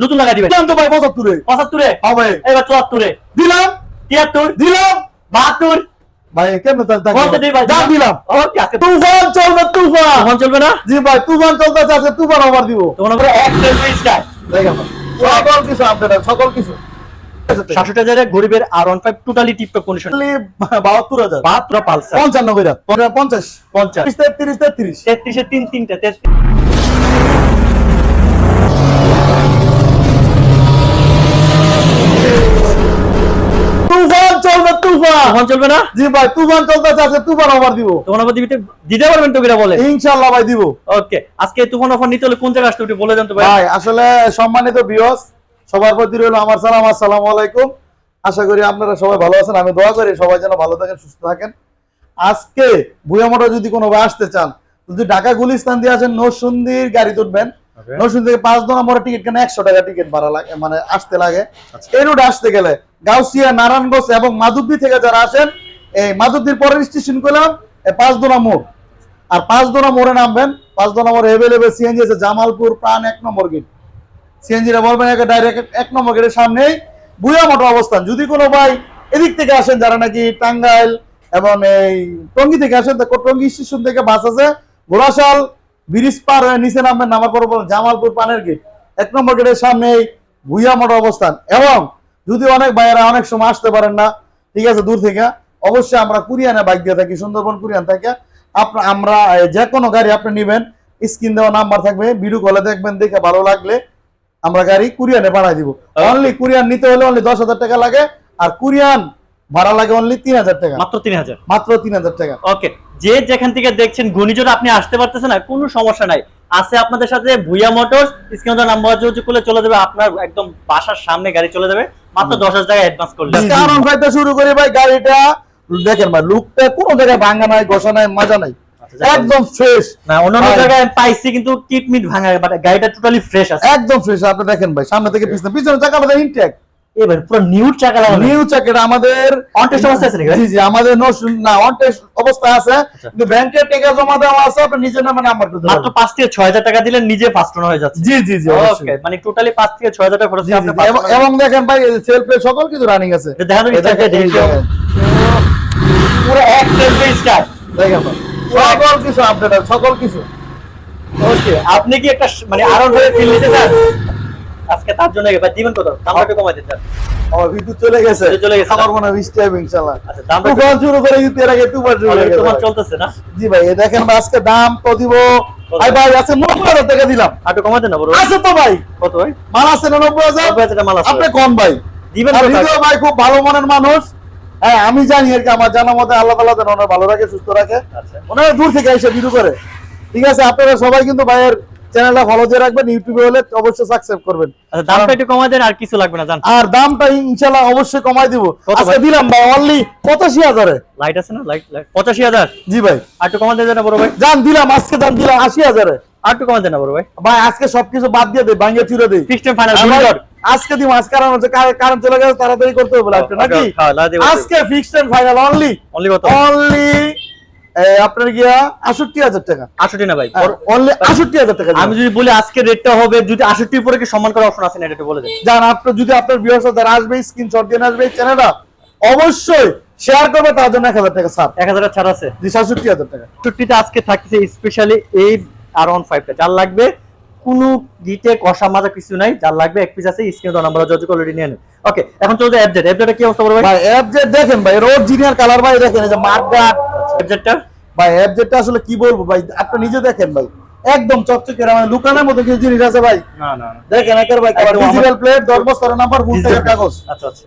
নতুন ভাই লাগা দিবেন দিলাম ভাই 75 পঁচাত্তরে এবার চুয়াত্তরে দিলাম তিয়াত্তর দিলাম বাহাত্তর ভাই কেমন তার ভাই দাম দিলাম ওকে আজকে তুফান চলবে তুফান তখন চলবে না জি ভাই তুফান চলতেছে আজকে তুফান অফার দিব। সকল কিছু সকল কিছু। সাতষট্টি হাজারে গরিবের আর one five totally tiptop condition বাহাত্তর হাজার। বাহাত্তর পালসার। কইরা তিন তিনটা তেত্রিশ। তুফান চলবে তুফান। তখন চলবে না? জি ভাই তুফান চলতেছে আজকে তুফান অফার দিব। তখন আবার দিতে দিতে পারবেন তো কিনা বলে ইনশাআল্লাহ ভাই দিব। ওকে আজকে তুফান অফার নিতে হলে কোন জায়গায় আসতে বলে দেন তো ভাই। ভাই আসলে সম্মানিত বিয়স সবার প্রতি রইল আমার সালাম আসসালামু আলাইকুম। আশা করি আপনারা সবাই ভালো আছেন। আমি দোয়া করি সবাই যেন ভালো থাকেন সুস্থ থাকেন। আজকে ভুয়ামোটা যদি কোনো ভাই আসতে চান যদি ঢাকা গুলিস্তান দিয়ে আসেন নরসুন্দির গাড়ি তুলবেন। নরসুন্দি থেকে পাঁচ দশ নম্বরের টিকিট কেন একশো টাকা টিকিট ভাড়া লাগে মানে আসতে লাগে। এই রুটে আসতে গেলে গাউসিয়া নারায়ণগঞ্জ এবং মাধবদী থেকে যারা আসেন এই মাধবদীর পরের স্টেশন করলাম পাঁচ দোনা মোড়। আর পাঁচ দোনা মোড়ে নামবেন পাঁচ দোনা মোড়ে এভেলেবেল সিএনজি আছে জামালপুর প্রাণ এক নম্বর গেট সিএনজিরা বলবেন, একে ডাইরেক্ট এক নম্বর গেটের সামনেই বুয়া মোটর অবস্থান। যদি কোনো ভাই এদিক থেকে আসেন, যারা নাকি টাঙ্গাইল এবং এই টঙ্গি থেকে আসেন টঙ্গি স্টেশন থেকে বাস আছে, ঘোড়াশাল, ব্রিজ পার হয়ে নিচে নামবেন, নামার পর বলুন জামালপুর পানের গেট এক নম্বর গেটের সামনেই ভুইয়া মোটর অবস্থান। এবং যদি অনেক ভাইয়েরা অনেক সময় আসতে পারেন না, ঠিক আছে, দূর থেকে, অবশ্যই আমরা কুরিয়ানে বাইক দিয়ে থাকি, সুন্দরবন কুরিয়ান থেকে। আপনার আমরা যে কোনো গাড়ি আপনি নেবেন, স্ক্রিন দেওয়া নাম্বার থাকবে ভিডিও কলে দেখবেন, দেখে ভালো লাগলে আমরা গাড়ি কুরিয়ানে পাঠাই দিব। অনলি কুরিয়ান নিতে হলে অনলি দশ হাজার টাকা লাগে আর কুরিয়ান ভাড়া লাগে অনলি তিন হাজার টাকা। মাত্র তিন হাজার? মাত্র তিন হাজার টাকা। ওকে যে যেখান থেকে দেখছেন ঘূর্ণিঝড় আপনি আসতে পারতেছেন না কোনো সমস্যা নাই। আছে আপনাদের সাথে ভুইয়া মোটরস স্ক্রিনে নাম্বার যোগাযোগ করলে চলে যাবে আপনার একদম বাসার সামনে গাড়ি চলে যাবে। মাত্র দশ হাজার টাকা অ্যাডভান্স করলে। কারণ ফাইতে শুরু করি ভাই গাড়িটা দেখেন ভাই লুকটা কোনো জায়গায় ভাঙা নাই ঘষা নাই মাজা নাই। একদম ফ্রেশ না অন্যান্য জায়গায় পাইছি কিন্তু কিট মিট ভাঙা বাট গাড়িটা টোটালি ফ্রেশ আছে। একদম ফ্রেশ আপনি দেখেন ভাই সামনে থেকে পিছনে পিছনে চাকা আমাদের ইনটেক এবার পুরো নিউ চাকা লাগানো। নিউ চাকাটা আমাদের অবস্থায় আছে জি জি আমাদের না অন টেস্ট অবস্থা আছে কিন্তু ব্যাংকের টাকা জমা দেওয়া আছে আপনি নিজের নামে নাম্বার করতে মাত্র পারবেন। পাঁচ থেকে ছয় হাজার টাকা দিলে নিজে ফাস্ট হয়ে যাচ্ছে। জি জি জি। ওকে মানে টোটালি পাঁচ থেকে ছয় হাজার টাকা খরচ আপনি এবং- দেখেন ভাই সেলফ সকল কিছু রানিং আছে। এটা দেখানো পুরো এক সেলফি স্টার্ট দেখেন ভাই। সকল কিছু আপডেট সকল কিছু। ওকে আপনি কি একটা মানে ফিল নিতে চান? আজকে তার জন্য এবার দিবেন কত? দামটা একটু কমাই দিতে আমার বিদ্যুৎ চলে গেছে। চলে গেছে। আমার মনে হয় বৃষ্টি হবে ইনশাআল্লাহ। আচ্ছা দামটা তুফান শুরু করে এর আগে তুফান শুরু হয়ে গেছে তোমার চলতেছে না? জি ভাই দেখেন আজকে দাম তো দিব। ভাই ভাই আছে নব্বই হাজার টাকা দিলাম। একটু কমাই না বড় আছে তো ভাই। কত ভাই? মাল আছে না নব্বই হাজার? আপনি কম ভাই। দিবেন? ভাই খুব ভালো মনের মানুষ। হ্যাঁ আমি জানি আর কি আমার জানা মতে আল্লাহ তালা যেন ওনার ভালো রাখে সুস্থ রাখে। আচ্ছা। ওনারা দূর থেকে এসে ভিডিও করে। ঠিক আছে আপনারা সবাই কিন্তু ভাইয়ের চ্যানেলটা ফলো দিয়ে রাখবেন ইউটিউবে হলে অবশ্যই সাবস্ক্রাইব করবেন। আচ্ছা দামটা একটু কমাই দেন আর কিছু লাগবে না জান। আর দামটা ইনশাল্লাহ অবশ্যই কমাই দিব। আজকে দিলাম ভাই অনলি পঁচাশি হাজারে। লাইট আছে না? লাইট পঁচাশি হাজার? জি ভাই। আর একটু কমাই দেন বড় ভাই। জান দিলাম আজকে দাম দিলাম আশি হাজারে। আর একটু দেন না বড় ভাই। ভাই আজকে সবকিছু বাদ দিয়ে দেয় ভাঙিয়ে চুরে দেই ফিক্সড টাইম ফাইনাল আজকে দিব আজকে কারণ হচ্ছে কারণ চলে গেছে তাড়াতাড়ি করতে হবে লাগবে নাকি? হ্যাঁ, আজকে fixed and final only only কত? অনলি আপনার গিয়া আষট্টি হাজার টাকা। আষট্টি না ভাই? অনলি আষট্টি হাজার টাকা আমি যদি বলি আজকে রেটটা হবে যদি আষট্টির পরে কি সম্মান করার অপশন আছে না এটা বলে দেন। জান আপনার যদি আপনার বিয়ের সাথে আসবে স্ক্রিনশট দিয়ে আসবে চ্যানেলটা অবশ্যই শেয়ার করবে তার জন্য এক হাজার টাকা স্যার এক হাজার ছাড় আছে। জি সাতষট্টি হাজার টাকা। ছুটিতে আজকে থাকছে স্পেশালি এই আর ওয়ান ফাইভটা যার লাগবে কোনো গিটে কষা মাজা কিছু নাই যার লাগবে এক পিস আছে স্ক্রিন তো নাম্বার যোগাযোগ অলরেডি নিয়ে নেন। ওকে এখন চলছে অ্যাপজেট অ্যাপজেটটা কি অবস্থা করবে ভাই? অ্যাপ যে দেখেন ভাই রোড জিনিয়ার কালার ভাই দেখেন এই যে মাঠঘাট অ্যাপজেটটা ভাই অ্যাপ যেটা আসলে কি বলব ভাই আপনি নিজে দেখেন ভাই। একদম চকচকে মানে লুকানোর মতো কিছু জিনিস আছে ভাই। না না দেখেন একের ভাই ডিজিটাল প্লেট দশ বছর নাম্বার টাকার কাগজ। আচ্ছা আচ্ছা।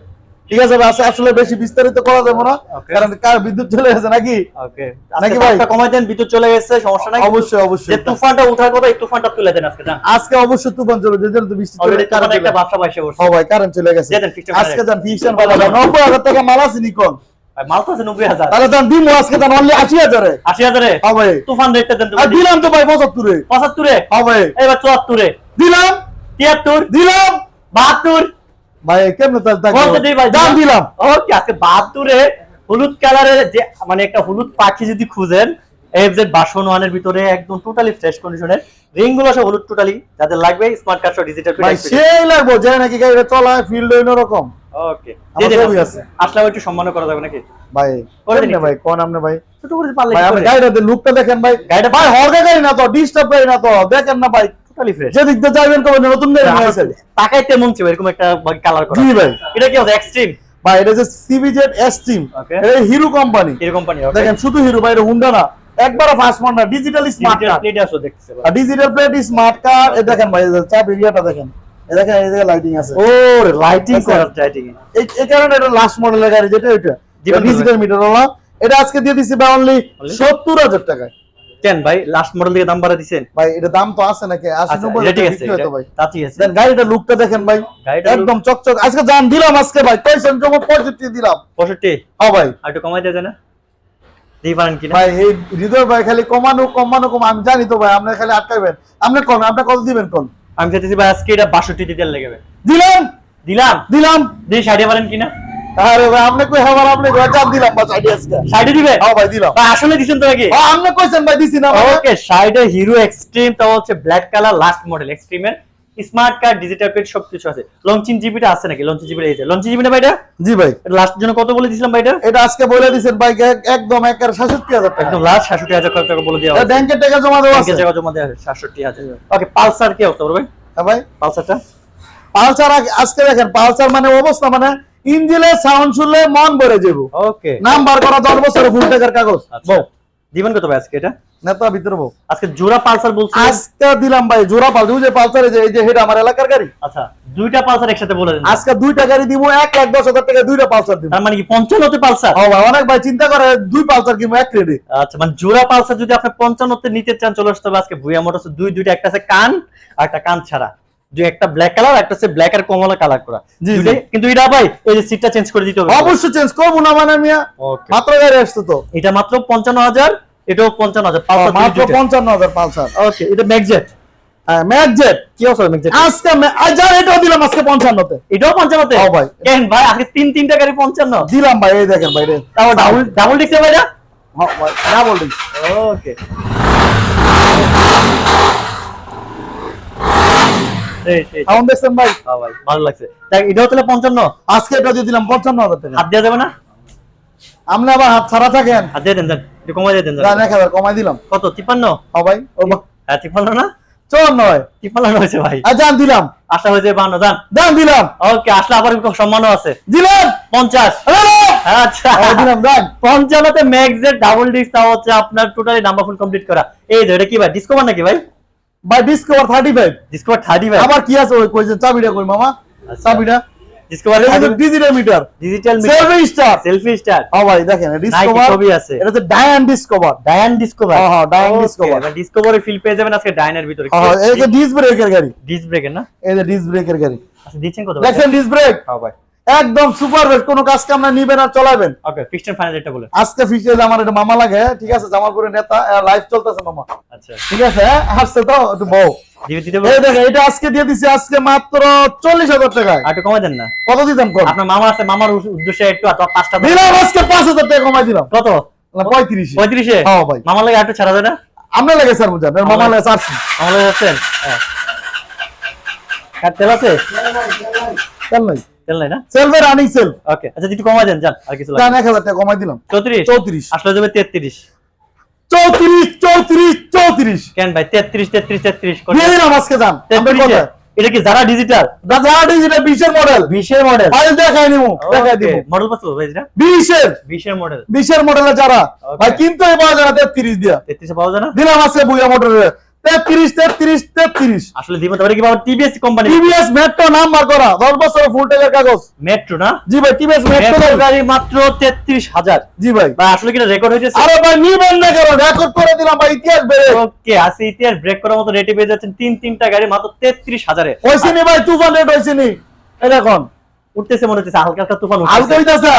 ঠিক আছে ভাই আজকে আসলে বেশি বিস্তারিত করা যাবে না কারণ কার বিদ্যুৎ চলে গেছে নাকি? ওকে নাকি নাকি ভাই? কমাই দেন বিদ্যুৎ চলে গেছে সমস্যা নাই। অবশ্যই অবশ্যই। যে তুফানটা উঠার কথা এই তুফানটা তুলে দেন আজকে জান আজকে অবশ্যই তুফান চলে যে জন্য তো বৃষ্টি চলে কারেন্ট তুফানে একটা চলে ব্যবসা পয়সা ও ভাই কারেন্ট চলে গেছে। আজকে যান ফিকশন নব্বই হাজার টাকা মাল আছে নিকন। মাল তো আছে নব্বই হাজার। তাহলে দাম দিমো আজকে দাম অনলি আশি হাজারে। আশি হাজারে? ভাই। তুফান রেটটা দেন আর দিলাম তো ভাই পঁচাত্তরে। পঁচাত্তরে? হ্যাঁ ভাই। এবার চুয়াত্তরে। দিলাম। তিয়াত্তর? দিলাম। বাহাত্তর? ভাই কেমন দাম দিলাম। ওকে আজকে বাহাত্তরে হলুদ কালারের যে মানে একটা হলুদ পাখি যদি খুঁজেন এফজেড বাসন ওয়ানের ভিতরে একদম টোটালি ফ্রেশ কন্ডিশনের রিংগুলো সব হলুদ টোটালি যাদের লাগবে স্মার্ট কার্ড সহ ডিজিটাল ভাই সেই লাগবো যে নাকি গাড়িটা চলায় ফিল্ড ওকে আমার ছবি আছে। আসলে একটু সম্মান করা যাবে নাকি? ভাই করে দিন। ভাই কোন আপনি ভাই? ছোট করে পারলে ভাই গাড়িটাতে লুকটা দেখেন ভাই। গাড়িটা ভাই হরগে গাড়ি না তো ডিস্টার্ব গাড়ি না তো। দেখেন না ভাই টোটালি ফ্রেশ কবে নতুন গাড়ি নিয়ে আসেন। তাকাইতে মন চাইবে এরকম একটা কালার করা। জি ভাই। এটা কি আছে এক্সট্রিম ভাই এটা যে সিবিজেড Okay. এটা হিরো কোম্পানি। এর কোম্পানি দেখেন শুধু হিরো ভাই এটা হুন্ডা না। একবারও ফাস্ট মন না ডিজিটাল স্মার্ট কার্ড প্লেট আছে দেখতেছে ডিজিটাল প্লেট স্মার্ট কার্ড এই দেখেন ভাই চাপ এরিয়াটা দেখেন। দেখেন এই লাইটিং আছে। ও লাইটিং। করা লাইটিং এই কারণে এটা লাস্ট মডেলের গাড়ি যেটা জীবন ডিজিটাল মিটার হলো এটা আজকে দিয়ে দিছি ভাই অনলি? সত্তর হাজার টাকায়। কেন ভাই লাস্ট মডেল থেকে দাম বাড়া দিছেন? ভাই এটা দাম তো আছে নাকি? আশি আচ্ছা নব্বই এটা ঠিক আছে ভাই। তা ঠিক আছে। দেন গাড়িটা লুকটা দেখেন ভাই। একদম চকচক। আজকে জান দিলাম আজকে ভাই জমা দিলাম। 65 হ্যাঁ ভাই। একটু কমাই দেয় না? দিই পারেন কিনা? ভাই এই হৃদয় ভাই খালি কমানো কমানো কম আমি জানি তো ভাই আপনি খালি আটকাইবেন। আপনি কোন আপনি কত দিবেন কোন? আমি চাইতেছি ভাই আজকে এটা 62 দিতে লেগে দিলাম দিলাম। দিলাম। দিই সাইডে পারেন কিনা? আরে ভাই আপনি কই হবার? আপনি গজার দিলাম বাস আইডিয়া আজকে। সাইডে দিবে? হ্যাঁ ভাই দিলাম। ভাই আসলে দিছেন তো নাকি? হ্যাঁ আপনি কইছেন ভাই দিছি না ওকে সাইডে হিরো এক্সট্রিম তো হচ্ছে ব্ল্যাক কালার লাস্ট মডেল এক্সট্রিমের স্মার্ট কার্ড ডিজিটাল প্লেট সবকিছু আছে। লঞ্চিং জিবিটা আছে নাকি? লঞ্চিং জিবিটা এই যে লঞ্চিং জিবিটা ভাই এটা জি ভাই। লাস্ট জন্য কত বলে দিছিলাম ভাই এটা এটা আজকে বলে দিছেন ভাই একদম একের টাকা। একদম লাস্ট 67000 টাকা বলে দেওয়া এটা আছে ব্যাংকের টাকা জমা দেওয়া আছে। জমা দেওয়া আছে 67000 ওকে পালসার কি অবস্থা ভাই? হ্যাঁ ভাই। পালসারটা? পালসার আজকে দেখেন পালসার মানে অবস্থা মানে ইঞ্জিনের সাউন্ড শুনলে মন ভরে যাব। ওকে নাম্বার করা দশ বছর ফুল টাকার কাগজ। আচ্ছা। দিবেন কত ভাই আজকে এটা? নেতা ভিতরে বউ। আজকে জোড়া পালসার বলছি আজকে দিলাম ভাই জোড়া পাল যে পালসার এই যে হেটা আমার এলাকার গাড়ি। আচ্ছা দুইটা পালসার একসাথে বলে দেন। আজকে দুইটা গাড়ি দিব এক লাখ দশ হাজার টাকা দুইটা পালসার দিব। তার মানে কি পালসার? ও অনেক ভাই চিন্তা করে দুই পালসার কিনবো এক ক্রেডিট আচ্ছা মানে জোড়া পালসার যদি আপনি পঞ্চান্নতে নিতে চান চলে আসতে হবে আজকে ভুয়া মোটরস দুই দুইটা একটা আছে কান আর একটা কান ছাড়া। দুই একটা ব্ল্যাক কালার একটা হচ্ছে ব্ল্যাক আর কমলা কালার করা। কিন্তু এটা ভাই এই যে সিটটা চেঞ্জ করে দিতে হবে। অবশ্যই চেঞ্জ করব না মানে মিয়া। মাত্র গাড়ি আসতো তো। এটা মাত্র পঞ্চান্ন হাজার এটাও পঞ্চান্ন হাজার পালসার মাত্র পঞ্চান্ন হাজার পালসার। ওকে এটা ম্যাকজেট হ্যাঁ ম্যাকজেট কি অবস্থা ম্যাকজেট আজকে মে- আজ আর এটাও দিলাম আজকে পঞ্চান্নতে। এটাও পঞ্চান্নতে? ও ভাই। কেন ভাই আগে তিন তিনটা গাড়ি পঞ্চান্ন। দিলাম ভাই এই দেখেন ভাই ডাবল ডাবল ডিক্সে ভাই না ডাবল ডিস্ক ওকে এই এই সাউন্ড দেখছেন ভাই? হ্যাঁ ভাই ভালো লাগছে। দেখ এটাও তাহলে পঞ্চান্ন। আজকে এটা দিয়ে দিলাম পঞ্চান্ন হাজার টাকা। হাত দেওয়া যাবে না? আপনি আবার হাত ছাড়া থাকেন। হাত দিয়ে দেন দেন। একটু কমাই দিয়ে দেন দেন। জান এক হাজার কমাই দিলাম। কত? তিপ্পান্ন? হ্যাঁ ভাই ও হ্যাঁ তিপ্পান্ন না? চুয়ান্ন হয়। তিপ্পান্ন হয়েছে ভাই। আর জান দিলাম। আশা হয়েছে বান্ন দান দাম দিলাম। ওকে আসলে আবার সম্মানও আছে। দিলাম। পঞ্চাশ। হ্যালো আচ্ছা। হ্যাঁ, দিলাম দাম পঞ্চান্নতে ম্যাক্সের ডাবল ডিস্ক হচ্ছে আপনার টোটালি নাম্বার ফুল কমপ্লিট করা। এই যে এটা কি ভাই ডিসকভার নাকি ভাই? ভাই Discover thirty five Discover thirty ভাই আবার কি আছে? ওই কই যে চাবিটা কই মামা? আচ্ছা। চাবিটা? Discover digital meter digital selfie star selfie star হ্যাঁ ভাই দেখেন ডিসকভার ছবি আছে। এটা হচ্ছে ডায়ান ডিসকভার ডায়ান ডিসকভার হ্যাঁ, ডায়ান Discover। ডিসকভারের ফিল পেয়ে যাবেন আজকে ডায়ানের ভিতরে। হ্যাঁ এই যে ডিস ব্রেকের গাড়ি। ডিস ব্রেকের না? এই যে ডিস ব্রেকের গাড়ি। আচ্ছা দিচ্ছেন কত? দেখছেন ডিস ব্রেক হ্যাঁ ভাই। একদম সুপার বেস্ট কোনো কাজ কাম না নিবেন আর চলাবেন। ওকে পিস্টন ফাইনাল এটা বলে। আজকে ফিসে আমার এটা মামা লাগে হ্যাঁ? ঠিক আছে জামালপুরের নেতা লাইভ চলতেছে মামা। আচ্ছা। ঠিক আছে হ্যাঁ? আসছে তো একটু বউ। এটা আজকে দিয়ে দিছি আজকে মাত্র চল্লিশ হাজার টাকায়। একটু কমাই দেন না। কত দিতাম আপনার মামা আছে মামার উদ্দেশ্যে একটু পাঁচটা। দিলাম আজকে পাঁচ হাজার টাকা কমাই দিলাম। কত? পঁয়ত্রিশ। পঁয়ত্রিশে? হ্যাঁ ভাই। মামার লাগে একটু ছাড়া যায় না? আপনার লাগে স্যার বুঝান মামা লাগে চারশি মামা লাগে যাচ্ছেন হ্যাঁ। তেল আছে? তেল নাই। তেল নাই না? রানিং সেল ওকে আচ্ছা একটু কমাই দেন যান আর কিছু লাগবে টাকা কমাই দিলাম। চৌত্রিশ? চৌত্রিশ। আসলে যাবে তেত্রিশ। চৌত্রিশ চৌত্রিশ চৌত্রিশ। কেন ভাই তেত্রিশ তেত্রিশ তেত্রিশ দিয়ে দিলাম আজকে তেত্রিশে? কথা এটা কি যারা ডিজিটাল দাদা যেটা বিশের মডেল বিশের মডেল ফাইল দেখাই নিবো দেখাই দিব মডেল কত ভাই এটা? বিশের বিশের মডেল বিশের মডেলের যারা Okay. ভাই কিন্তু এই না তেত্রিশ দিয়া। তেত্রিশে পাওয়া যায় না? দিলাম আজকে বুয়া মোটরের তেত্রিশ তেত্রিশ তেত্রিশ। আসলে দিবেন তারপরে কি বাবা TVS company TVS Metro number করা। দশ বছর ফুল টাকার কাগজ। মেট্রো না? জি ভাই টিভিএস মেট্রো গাড়ি মাত্র তেত্রিশ হাজার। জি ভাই। ভাই আসলে কি রেকর্ড হয়েছে আরে ভাই নিবেন না কেন? রেকর্ড করে দিলাম ভাই ইতিহাস বেড়ে। ওকে আসি ইতিহাস ব্রেক করার মতো রেটে পেয়ে যাচ্ছেন তিন তিনটা গাড়ি মাত্র তেত্রিশ হাজারে। হয়েছে ভাই তুফান রেট হয়েছে নি। এই দেখুন। উঠতেছে মনে হচ্ছে হালকা হালকা তুফান হালকা হইতাছে।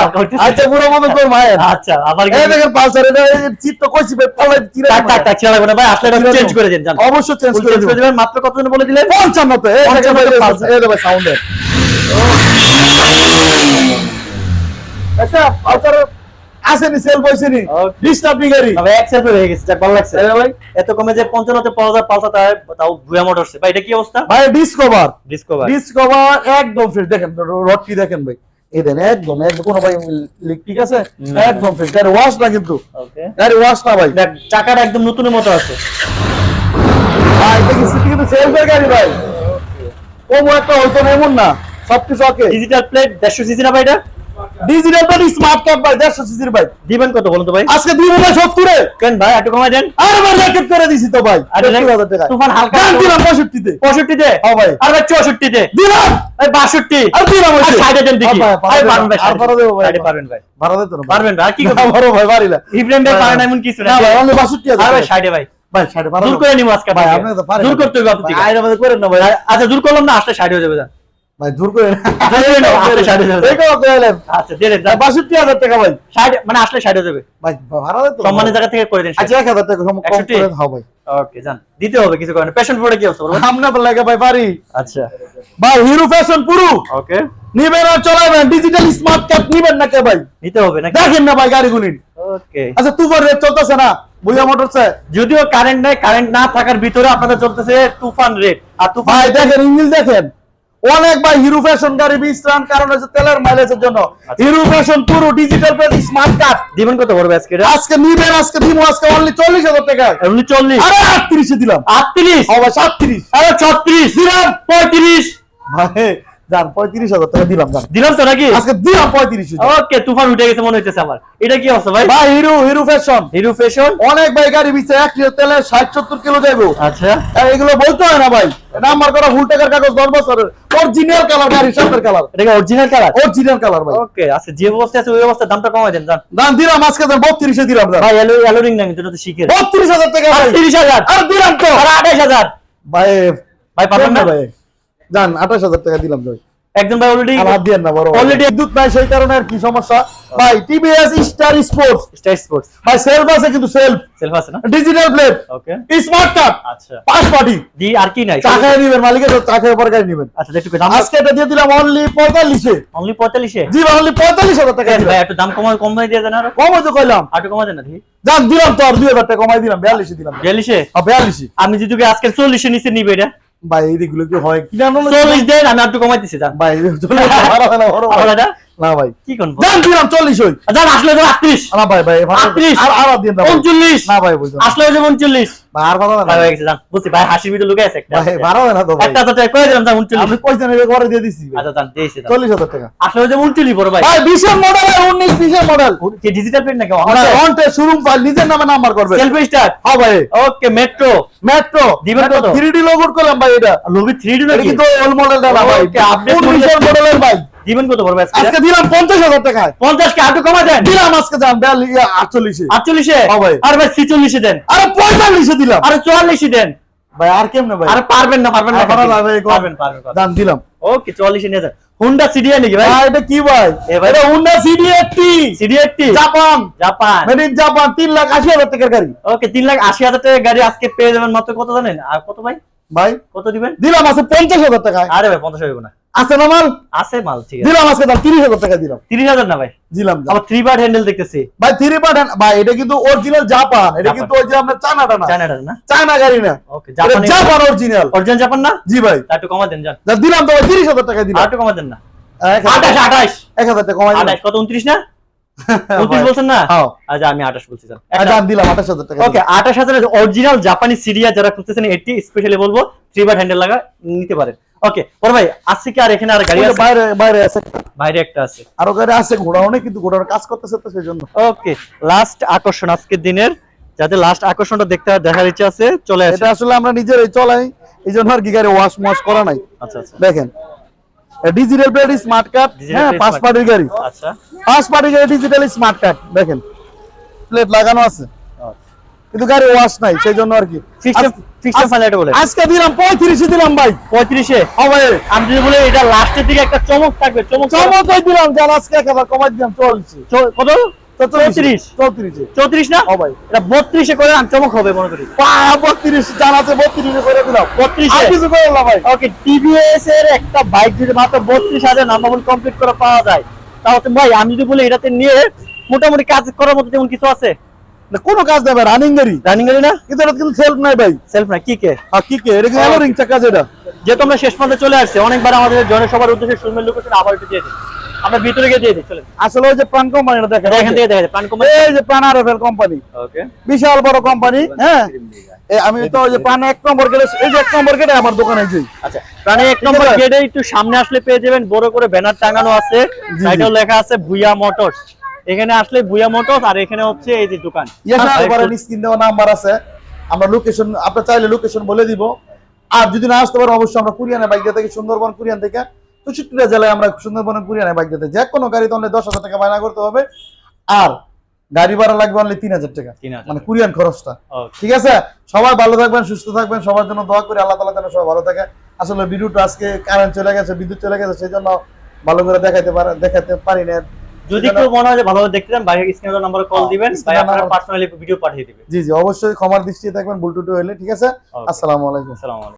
আচ্ছা পুরো মতো কর মায়ের। আচ্ছা আবার এই দেখেন পালসার এটা চিত্ত কইছি ভাই পলাই চিরা টাক টাক টাক লাগবে না ভাই আসলে ছেড়ে চেঞ্জ। করে দেন জান। অবশ্যই চেঞ্জ করে করে দেবেন মাত্র কত জন বলে দিলেন? 55 তো এই দেখেন পালসার। এই দেখেন সাউন্ডে আচ্ছা পালসার আসেনি সেল পয়সেনি Okay. ডিস্টার্ব নি তবে এক হয়ে গেছে যাক ভালো লাগছে। আরে ভাই। এত কমে যে পঞ্চান্নতে পাওয়া যায় পাল্টা তার তাও ভুয়া মোটরসে ভাই এটা কি অবস্থা? ভাই ডিসকভার ডিসকভার ডিসকভার একদম ফ্রেশ দেখেন রডটি দেখেন ভাই? এই দেন একদম একদম কোনো ভাই লিক ঠিক আছে? একদম ফ্রেশ গাড়ি ওয়াশ না কিন্তু। ওকে গাড়ি ওয়াশ না ভাই। দেখ চাকাটা একদম নতুনের মতো আছে। ভাই দেখি সিটি কিন্তু সেলফের গাড়ি ভাই। কম একটা হইতো না এমন না। সবকিছু ওকে ডিজিটাল প্লেট দেড়শো সিসি না ভাই এটা? ডিজিটাল গাড়ি স্মার্ট কার্ড ভাই দেড়শো সিসির ভাই দিবেন কত বলুন তো ভাই? আজকে দুই বেলা সত্তরে। কেন ভাই একটু কমাই দেন। আরে ভাই র্যাকেট করে দিছি তো ভাই। আরে হাজার টাকা তুফান হালকা দিলাম পঁয়ষট্টিতে। পঁয়ষট্টিতে? হ্যাঁ ভাই। আর ভাই চৌষট্টিতে? দিলাম। ভাই বাষট্টি। আর দিলাম আর। ষাটে দেন দেখি। ভাই, পারবেন ভাই আর ভাড়া দেবো ভাই। পারবেন ভাই। ভাড়া পারবেন ভাই কি বড় ভাই ইব্রাহিম পারেন। এমন কিছু না। ভাই বাষট্টি আর ভাই ভাই। ভাড়া দূর করে নিব আজকে ভাই আপনি তো পারেন দূর করতে হবে আপনি আইরা আমাদের করেন না ভাই। আচ্ছা দূর করলাম না আসলে ষাট হয়ে যাবে ভাই দূর করে না। আচ্ছা দিয়ে দেন বাষট্টি হাজার টাকা ভাই। ষাট মানে আসলে ষাট হয়ে যাবে ভাই ভাড়া সম্মানের জায়গা থেকে করে দেন আচ্ছা এক হাজার টাকা কম কম 61 করে দাও ভাই। ওকে জান দিতে হবে কিছু পড়ে কি অবস্থা বলুন? আমরা লাগে ভাই বাড়ি। আচ্ছা। ভাই হিরো ফ্যাশন পুরো। ওকে। নিবেন আর চলাবেন ডিজিটাল স্মার্ট কার্ড নিবেন না কে ভাই? নিতে হবে নাকি? দেখেন না ভাই গাড়িগুলি। ওকে। আচ্ছা তুফান রেট চলতেছে না? বুঝা মোটরসে যদিও কারেন্ট নাই কারেন্ট না থাকার ভিতরে আপনাদের চলতেছে তুফান রেট আর তুফান দেখেন ইঞ্জিন দেখেন। অনেক ভাই হিরো ফ্যাশন গাড়ি বিশ রান কারণ হচ্ছে তেলের মাইলেজের জন্য। হিরো ফ্যাশন পুরো ডিজিটাল পেজ স্মার্ট কার্ড দিবেন কত পড়বে আজকে আজকে নিবেন আজকে দিব আজকে অনলি চল্লিশ হাজার টাকা। অনলি চল্লিশ? আরে আটত্রিশে দিলাম। আটত্রিশ? ও ভাই সাতত্রিশ। আরে ছত্রিশ? দিলাম। পঁয়ত্রিশ? ভাই যান পঁয়ত্রিশ হাজার টাকা দিলাম যান দিলাম তো নাকি? আজকে দিলাম পঁয়ত্রিশ ওকে তুফান উঠে গেছে মনে হইতেছে আমার। এটা কি অবস্থা ভাই? ভাই Hero Hero Passion Hero Passion অনেক ভাই গাড়ি বিচ্ছে এক লিটার তেলে ষাট সত্তর কিলো যাব আচ্ছা। এগুলো বলতে হয় না ভাই। নাম্বার করা ফুল টাকার কাগজ দশ বছরের। অরিজিনাল কালার গাড়ি সামনের কালার এটা কি অরিজিনাল কালার অরিজিনাল কালার ভাই। ওকে আচ্ছা যে অবস্থা আছে ওই অবস্থায় দামটা কমাই দেন দাম দিলাম আজকে দাম বত্রিশে দিলাম দাম ভাই এলো এলো রিং না কিন্তু এটা তো শিখে বত্রিশ হাজার টাকা ভাই। তিরিশ হাজার। আর দিলাম তো। আর আঠাইশ হাজার। ভাই ভাই পারবেন না? ভাই। জান আঠাশ হাজার টাকা দিলাম ভাই। একজন ভাই অলরেডি হাত দিয়েন না বড় Already- বিদ্যুৎ নাই সেই কারণে আর কি সমস্যা? ভাই TVS Star Sports style sports ভাই সেলফ আছে কিন্তু সেলফ সেলফ আছে না? Digital plate okay smart card আচ্ছা। পাঁচ পার্টি দি আর কি নাই? নিবেন মালিকের চাকায় পর গাড়ি নিবেন। আচ্ছা একটু দাম আজকে এটা দিয়ে দিলাম অনলি পঁয়তাল্লিশে। অনলি পঁয়তাল্লিশে? জি অনলি পঁয়তাল্লিশ হাজার টাকা দিলাম। ভাই একটু দাম কমাই কমাই দিয়ে দেন আর। কম হয়তো কইলাম। আটু কমাই দেন না যান দিলাম তো আর দুই হাজার টাকা কমাই দিলাম বিয়াল্লিশে দিলাম। বিয়াল্লিশে? আর বিয়াল্লিশে। আমি যদি আজকে চল্লিশে নিচে নিবে এটা। ভাই এইগুলো কি হয় কিনা? চল্লিশ দেন আমি একটু কমাই দিচ্ছি যান ভাই হয় না, ভাই। কি করব যান দিলাম চল্লিশ হই। যান আসলে তো আটত্রিশ। না ভাই ভাই ভাড়া- আটত্রিশ। আর আর দিন ভাই। উনচল্লিশ। না ভাই বুঝলাম। আসলে হয়েছে উনচল্লিশ। ভাই আর দেন না। ভাই যান। বুঝছি ভাই হাসির ভিতরে লুকে আছে একটা। ভাই হয় না তো ভাই। একটা তো করে দিলাম উনচল্লিশ। আপনি পয়সা নেবে ঘরে দিয়ে দিছি আচ্ছা। চল্লিশ হাজার টাকা। আসলে হয়েছে উনচল্লিশ বড় ভাই। ভাই বিশের মডেল আর উনিশ বিশের মডেল কি ডিজিটাল প্রিন্ট নাকি? অনটে শোরুম ফাইল নিজের নামে নাম্বার করবে। সেলফি স্টার হ্যাঁ ভাই। ওকে মেট্রো মেট্রো দিবেন কত? ডি লোগো করলাম ভাই এটা। ডি এটা নাকি? কিন্তু মডেলটা না ভাই। উনিশের মডেলের ভাই। দিবেন কত ভাই আজকে দিলাম পঞ্চাশ হাজার টাকায়। পঞ্চাশ কে আটু কমা দেন? দিলাম আজকে দাম বিয়াল্লিশ আটচল্লিশে। আটচল্লিশে? হ্যাঁ ভাই। আর ভাই ছিচল্লিশে দেন। আরে পঁয়তাল্লিশে দিলাম। আর চুয়াল্লিশে দেন। ভাই আর কেমনে ভাই? আর পারবেন না পারবেন না। পারবেন পারবেন পারবেন। দাম দিলাম। ওকে চুয়াল্লিশে নিয়ে যান। হুন্ডা সিডিয়া নাকি ভাই? এটা কি ভাই? এ ভাই। এটা Honda CD eighty CD eighty Japan. Japan. Made Japan তিন লাখ আশি হাজার টাকার গাড়ি। ওকে তিন লাখ আশি হাজার টাকা গাড়ি আজকে পেয়ে যাবেন মাত্র কত জানেন? আর কত ভাই? ভাই কত দিবেন? দিলাম আছে পঞ্চাশ হাজার টাকায়। আরে ভাই পঞ্চাশ হইব না। আছে না মাল? আছে মাল ঠিক আছে। দিলাম আজকে দাম তিরিশ হাজার টাকা দিলাম। তিরিশ হাজার না ভাই? দিলাম দাম। আবার থ্রি বার হ্যান্ডেল দেখতেছি। ভাই থ্রি পাঠান ভাই এটা কিন্তু অরিজিনাল জাপান এটা কিন্তু ওই যে আপনার চায়নাটা না। চায়নাটা না? চায়না গাড়ি না। ওকে এটা জাপান অরিজিনাল অরিজিনাল জাপান না? জি ভাই। তা একটু কমা দেন যান। দিলাম তো ভাই তিরিশ হাজার টাকা দিলাম। একটু কমা দেন না। এক হাজার- আঠাশ আঠাশ। এক হাজার টাকা কমাই দিলাম। আঠাশ কত উনত্রিশ না? উনত্রিশ ভাই। বলছেন না? হ্যাঁ। আচ্ছা আমি আঠাশ বলছি স্যার আর দাম দিলাম আঠাশ হাজার টাকা ওকে আঠাশ হাজার অরিজিনাল জাপানি সিরিয়া যারা খুঁজতেছেন এটি স্পেশালি বলব। থ্রি বার হ্যান্ডেল লাগা নিতে পারেন। ওকে ওর ভাই আজকে কি আর এখানে আর গাড়ি আছে? বাইরে বাইরে আছে। বাইরে একটা আছে। আরও গাড়ি আছে ঘোড়া অনেক কিন্তু ঘোড়ার কাজ করতেছে তো সেই জন্য ওকে লাস্ট আকর্ষণ আজকের দিনের। যাতে লাস্ট আকর্ষণটা দেখতে দেখার ইচ্ছা আছে চলে আসে এটা আসলে আমরা নিজেরাই চলাই এই জন্য আর কি গাড়ি ওয়াশ ওয়াশ করা নাই। আচ্ছা আচ্ছা। দেখেন ডিজিটাল প্লেট স্মার্ট কার্ড হ্যাঁ পাঁচ পার্টির গাড়ি। আচ্ছা। পাঁচ পার্টির গাড়ি ডিজিটাল স্মার্ট কার্ড দেখেন। প্লেট লাগানো আছে। কিন্তু গাড়ি ওয়াশ নাই সেই জন্য আর কি। আজকে দিলাম পঁয়ত্রিশে দিলাম ভাই। পঁয়ত্রিশে? ও ভাই। আমি যদি বলি এটা লাস্টের দিকে একটা চমক থাকবে চমক চমকাই দিলাম আজকে একেবারে কমাই দিলাম চলছে কত? চৌত্রিশ। চৌত্রিশে। চৌত্রিশ। না? ভাই। এটা বত্রিশে করে আমি চমক হবে মনে করি। পা বত্রিশ জান আছে বত্রিশে করে দিলাম। বত্রিশে? কিছু করে ভাই। ওকে টিভিএস এর একটা বাইক যদি মাত্র বত্রিশ হাজার নাম্বার কমপ্লিট করে পাওয়া যায় তাহলে ভাই আমি যদি বলি এটাতে নিয়ে মোটামুটি কাজ করার মতো তেমন কিছু আছে? কোনো কাজ দেবে রানিং গাড়ি রানিং গাড়ি না? কিন্তু এটা কিন্তু সেলফ নাই ভাই। সেলফ না কি কে? আর কি কে? এটা কি হ্যাঁ। অ্যালোরিং চাকা যেটা যেহেতু আমরা শেষ পর্যন্ত চলে আসছি অনেকবার আমাদের জনের সবার উদ্দেশ্যে লোকেশন আবার একটু দিয়ে দিই আমরা ভিতরে গিয়ে দিয়ে দিই চলেন। আসলে ওই যে প্রাণ কোম্পানিটা দেখেন এটা এখান থেকে দেখা প্রাণ কোম্পানি এই যে প্রাণ আরএফএল কোম্পানি ওকে বিশাল বড় কোম্পানি হ্যাঁ? এই আমি তো ওই যে প্রাণ এক নম্বর গেটে এই যে এক নম্বর গেটে আমার দোকানে যাই আচ্ছা প্রাণে এক নম্বর আছে? গেটে একটু সামনে আসলে পেয়ে যাবেন বড় করে ব্যানার টাঙানো আছে। সাইডেও লেখা আছে ভুইয়া মোটরস। এখানে আসলে ভুইয়া মোটরস আর এখানে হচ্ছে এই যে দোকান। স্ক্রিন দেওয়া নাম্বার আছে। আমরা লোকেশন আপনার চাইলে লোকেশন বলে দিব। আর যদি না আসতে পারো অবশ্যই আমরা কুরিয়ানে বাইক থাকি সুন্দরবন কুরিয়ান থেকে। চৌষট্টিটা জেলায় আমরা সুন্দরবনে কুরিয়ানে বাইক দিতে যে কোনো গাড়ি তো দশ হাজার টাকা বায়না করতে হবে। আর গাড়ি ভাড়া লাগবে অনলি তিন হাজার টাকা। মানে কুরিয়ান খরচটা. ঠিক আছে? সবাই ভালো থাকবেন সুস্থ থাকবেন সবার জন্য দোয়া করি আল্লাহ তালা যেন সবাই ভালো থাকে। আসলে ভিডিওটা আজকে কারেন্ট চলে গেছে বিদ্যুৎ চলে গেছে সেই জন্য ভালো করে দেখাইতে পারে দেখাতে পারি না যদি কেউ মনে হয় যে ভালোভাবে দেখতে চান বাইরে স্ক্রিনের নম্বরে কল হ্যাঁ, দিবেন ভাই আপনারা পার্সোনালি ভিডিও পাঠিয়ে দিবেন জি জি অবশ্যই ক্ষমার দৃষ্টিতে থাকবেন বুলটুটু হলে ঠিক আছে? আসসালামু আলাইকুম। আসসালামু আলাইকুম।